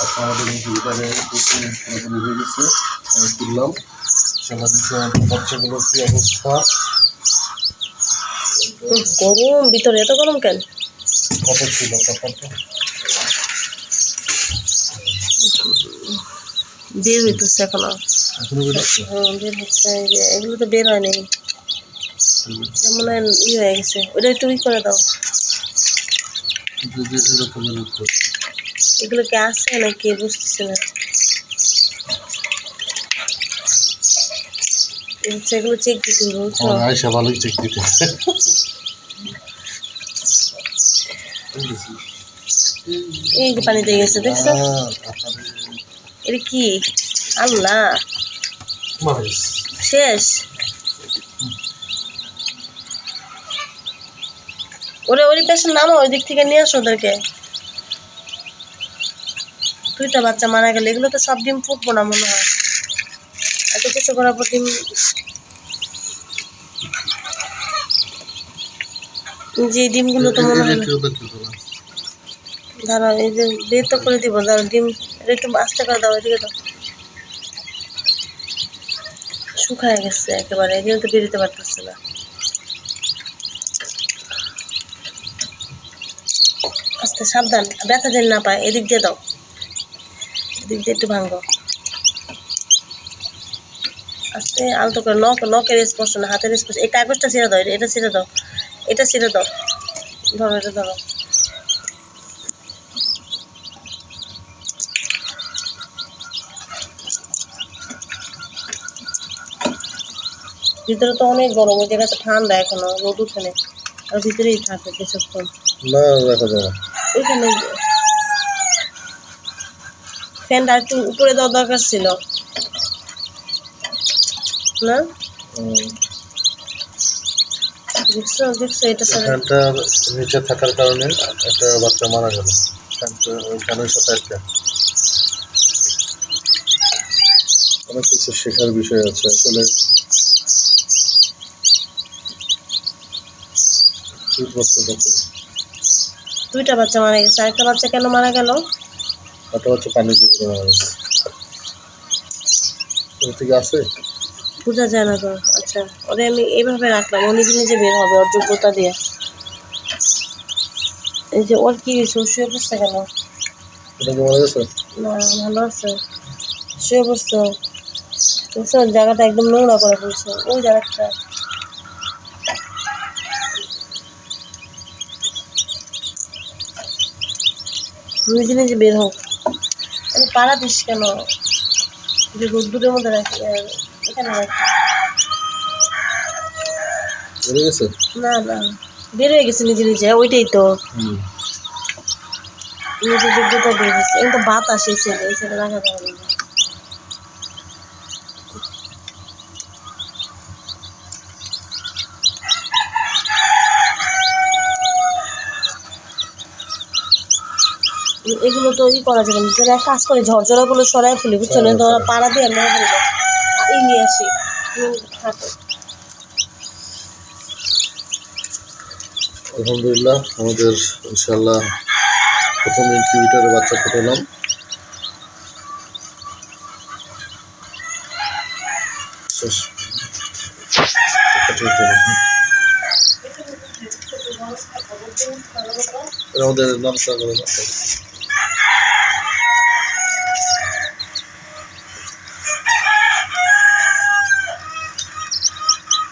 আজকে আমাদের ইনকিউবেটারে পুরোপুরি হয়ে গেছে। তুললাম। সেটা দেখছি আমাদের বাচ্চাগুলোর কী অবস্থা? গরম ভিতরে এত গরম কেন? কত ছিল বের হইতেছে এখনও বের হচ্ছে? এগুলো তো বের হয়নি এটা মনে হয় ই হয়ে গেছে। ওটা একটু ই করে দাও। এগুলো কি আছে নাকি বুঝতেছি না? এগুলো চেক দিতে আমার আয়সা ভালোই চেক দিতে। এই যে পানিতে গেছে দেখছ? এটা কি? আল্লাহ। শেষ? ওরে ওই পেশেন্ট নামো ওই দিক থেকে নিয়ে আসো ওদেরকে। দুইটা বাচ্চা মারা গেলে, এগুলো তো সব ডিম ফুটবো না মনে হয়। এত কিছু করার পর ডিম যে ডিমগুলো তো মনে হয় দাঁড়াও এই যে বের তো করে দিব দাঁড়াও ডিম একটু আস্তে করে দাও, এদিকে দাও। শুকায় গেছে একেবারে জন্য তো বেরোতে পারতেছে না। আস্তে, সাবধান, ব্যথা যেন না পায়, এদিক দিয়ে দাও। এদিক দিয়ে একটু ভাঙো আস্তে আলতো করে নখ নখের স্পর্শ না হাতের স্পর্শ। এই কাগজটা ছেড়ে দাও এটা ছেড়ে দাও এটা ছেড়ে দাও। ধরো এটা ধরো। ভিতরে তো অনেক গরম ওই জায়গাটা ঠান্ডা এখনও রোদ উঠে আর ভিতরেই থাকে কিছুক্ষণ। না দেখা যায় ওইখানে ফ্যানটা একটু উপরে দেওয়া দরকার ছিল। না? দেখছ দেখছ এটা স্যার নিচে থাকার কারণে একটা বাচ্চা মারা গেল। ফ্যানটা ফ্যানের সাথে একটা অনেক কিছু শেখার বিষয় আছে। আসলে কি করতে পারছি দুইটা বাচ্চা মারা গেছে। আরেকটা বাচ্চা কেন মারা গেল? পানিতে পড়ে মারা থেকে আছে বোঝা যায় না তো। আচ্ছা ওরে আমি এইভাবে রাখলাম। ও নিজে নিজে বের হবে ওর যোগ্যতা দিয়ে। এই যে ওর কি হয়েছে? ও শুয়ে পড়ছে কেন? না ভালো আছে। শুয়ে পড়ছে দেখছ জায়গাটা একদম নোংরা করে ফেলছে। ওই জায়গাটা। নিজে নিজে বের হোক। পাড়া দিস কেন? যে রোদ্দুরের মধ্যে রাখি আর এখানে রাখি। গেছে? না না বের হয়ে গেছে নিজে নিজে ওইটাই তো। নিজের নিজে যোগ্যতা বের হয়েছে তো বাতাস এই ছেলে এই ছেলে রাখা যাবে না। এগুলো তো ই করা যাবে না। যারা কাজ করে ঝরঝরাগুলো সরাই ফেলি বুঝছ না? তো পাড়া দিয়ে আমরা ফেলব এই নিয়ে আসি। আলহামদুলিল্লাহ আমাদের ইনশাল্লাহ প্রথম ইনকিউবেটারে বাচ্চা ফুটালাম। আমাদের নামটা করে।